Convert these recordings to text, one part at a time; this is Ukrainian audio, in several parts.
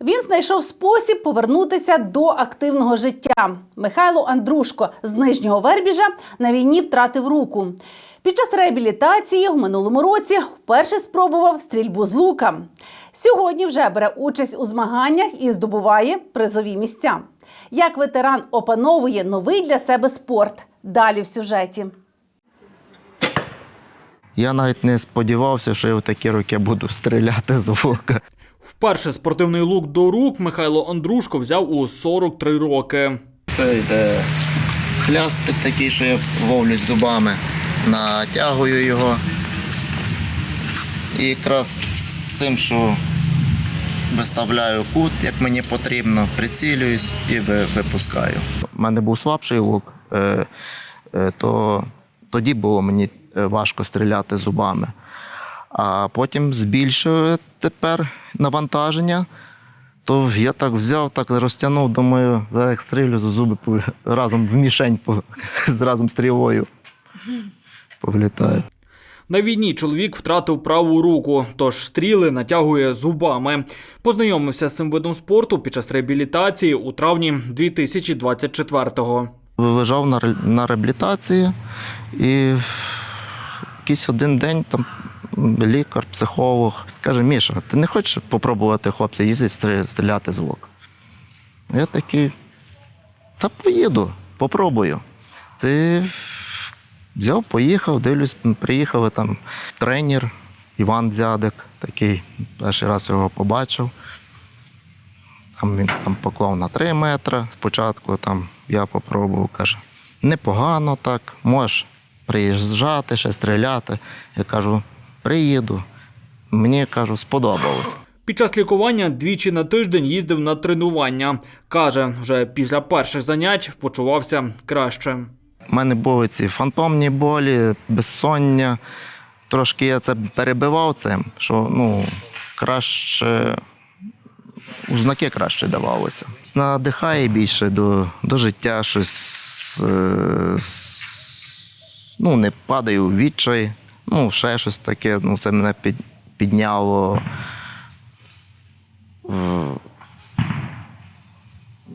Він знайшов спосіб повернутися до активного життя. Михайло Андрушко з нижнього Вербіжа на війні втратив руку. Під час реабілітації в минулому році вперше спробував стрільбу з лука. Сьогодні вже бере участь у змаганнях і здобуває призові місця. Як ветеран опановує новий для себе спорт? Далі в сюжеті. Я навіть не сподівався, що я в такі роки буду стріляти з лука. Вперше спортивний лук до рук Михайло Андрушко взяв у 43 роки. Це йде хлястик такий, що я ловлю зубами, натягую його. І якраз з цим, що виставляю кут, як мені потрібно, прицілююсь і випускаю. У мене був слабший лук, е, е, то тоді було мені е, важко стріляти зубами. А потім збільшив тепер навантаження. То я так взяв, так розтягнув, думаю, за то зуби разом в мішень по- з разом стрілою повлітають. На війні чоловік втратив праву руку, тож стріли натягує зубами. Познайомився з цим видом спорту під час реабілітації у травні 2024-го. Лежав на, на реабілітації і якийсь один день там лікар, психолог каже: Міша, ти не хочеш попробувати хлопця їздити стріляти з лук? Я такий, та поїду, попробую. Ти взяв, поїхав, дивлюсь, приїхали там тренер Іван Дзядик, такий, перший раз його побачив. Там він там поклав на 3 метри. Спочатку там я попробував, каже, непогано так, можеш приїжджати, ще стріляти. Я кажу, приїду. Мені кажу, сподобалось. Під час лікування двічі на тиждень їздив на тренування. Каже, вже після перших занять почувався краще. У мене були ці фантомні болі, безсоння. Трошки я це перебивав цим, що ну, краще, ознаки краще давалося. Надихає більше до, до життя щось. Е, ну, не падаю в відчай, ну, ще щось таке. Ну, це мене під, підняло. Е,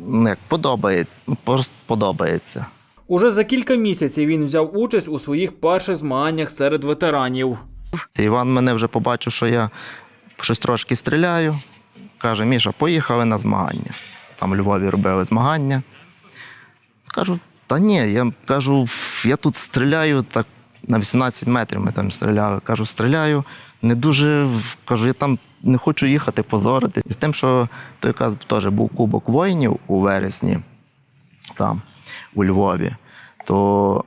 ну, як подобає, ну, просто подобається. Уже за кілька місяців він взяв участь у своїх перших змаганнях серед ветеранів. Іван мене вже побачив, що я щось трошки стріляю. Каже, Міша, поїхали на змагання. Там у Львові робили змагання. Кажу, та ні, я кажу, я тут стріляю так на 18 метрів ми там стріляли. Кажу, стріляю, не дуже кажу, я там не хочу їхати позорити. І з тим, що той якраз теж був Кубок воїнів у вересні, там, у Львові, то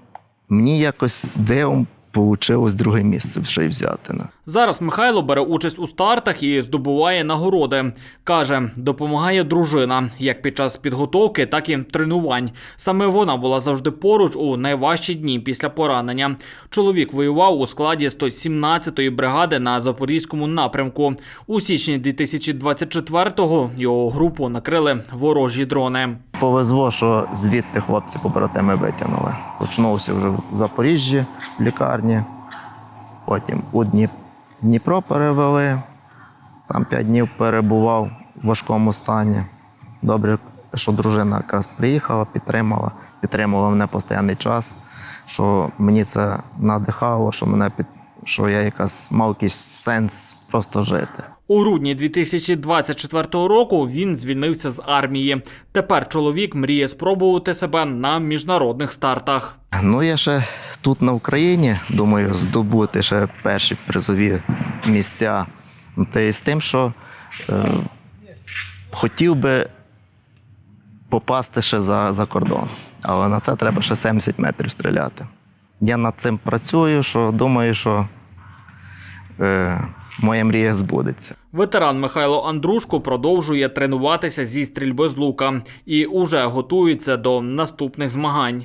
мені якось дивом вийшло друге місце ще й взяти. ну. Зараз Михайло бере участь у стартах і здобуває нагороди. Каже, допомагає дружина як під час підготовки, так і тренувань. Саме вона була завжди поруч у найважчі дні після поранення. Чоловік воював у складі 117-ї бригади на запорізькому напрямку. У січні 2024-го його групу накрили ворожі дрони. Повезло, що звідти хлопці побратими витягнули. Почнувся вже в Запоріжжі в лікарні, потім у Дніпро перевели, там п'ять днів перебував в важкому стані. Добре, що дружина якраз приїхала, підтримала, підтримувала мене постійний час, що мені це надихало, що мене під що я якась мав якийсь сенс просто жити. У грудні 2024 року він звільнився з армії. Тепер чоловік мріє спробувати себе на міжнародних стартах. Ну, я ще тут на Україні думаю здобути ще перші призові місця. Та й з тим, що е, хотів би попасти ще за, за кордон. Але на це треба ще 70 метрів стріляти. Я над цим працюю, що думаю, що моя мрія збудеться. Ветеран Михайло Андрушко продовжує тренуватися зі стрільби з лука і уже готується до наступних змагань.